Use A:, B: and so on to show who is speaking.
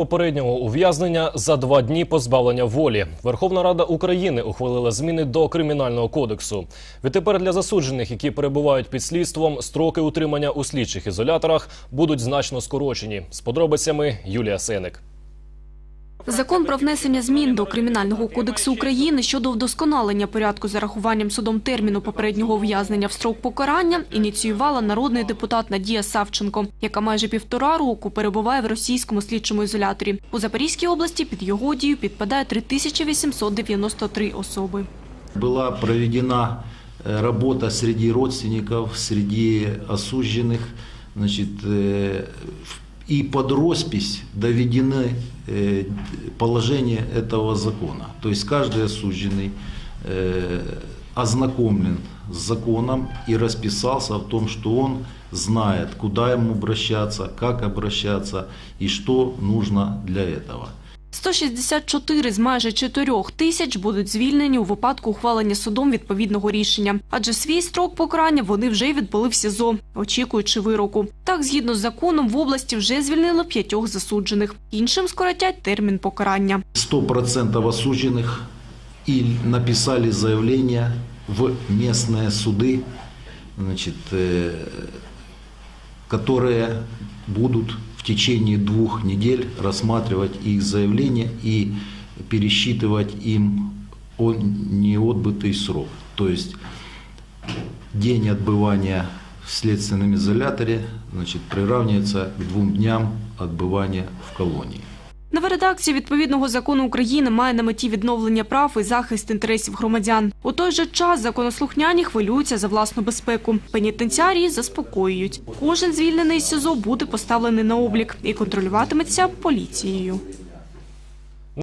A: Попереднього ув'язнення за два дні позбавлення волі. Верховна Рада України ухвалила зміни до кримінального кодексу. Відтепер для засуджених, які перебувають під слідством, строки утримання у слідчих ізоляторах будуть значно скорочені. З подробицями Юлія Сеник.
B: Закон про внесення змін до Кримінального кодексу України щодо вдосконалення порядку зарахуванням судом терміну попереднього ув'язнення в строк покарання ініціювала народний депутат Надія Савченко, яка майже півтора року перебуває в російському слідчому ізоляторі. У Запорізькій області під його дію підпадає 3893 особи.
C: Была проведена э, работа среди родственников, среди осужденных, значит, э, в- и под роспись доведены э, положения этого закона. То есть каждый осужденный э, ознакомлен с законом и расписался в том, что он знает, куда ему обращаться, как обращаться и что нужно для этого.
B: 164 з майже 4 тисяч будуть звільнені у випадку ухвалення судом відповідного рішення. Адже свій строк покарання вони вже й відбули в СІЗО, очікуючи вироку. Так, згідно з законом, в області вже звільнили п'ятьох засуджених. Іншим скоротять термін покарання.
C: 100% осужденных и написали заявление в местные суды, значит, э, которые будут в течение двух недель рассматривать их заявление и пересчитывать им неотбытый срок. То есть день отбывания в следственном изоляторе значит, приравнивается к двум дням отбывания в колонии.
B: Нова редакція відповідного закону України має на меті відновлення прав і захист інтересів громадян. У той же час законослухняні хвилюються за власну безпеку. Пенітенціарії заспокоюють. Кожен звільнений з СІЗО буде поставлений на облік і контролюватиметься поліцією.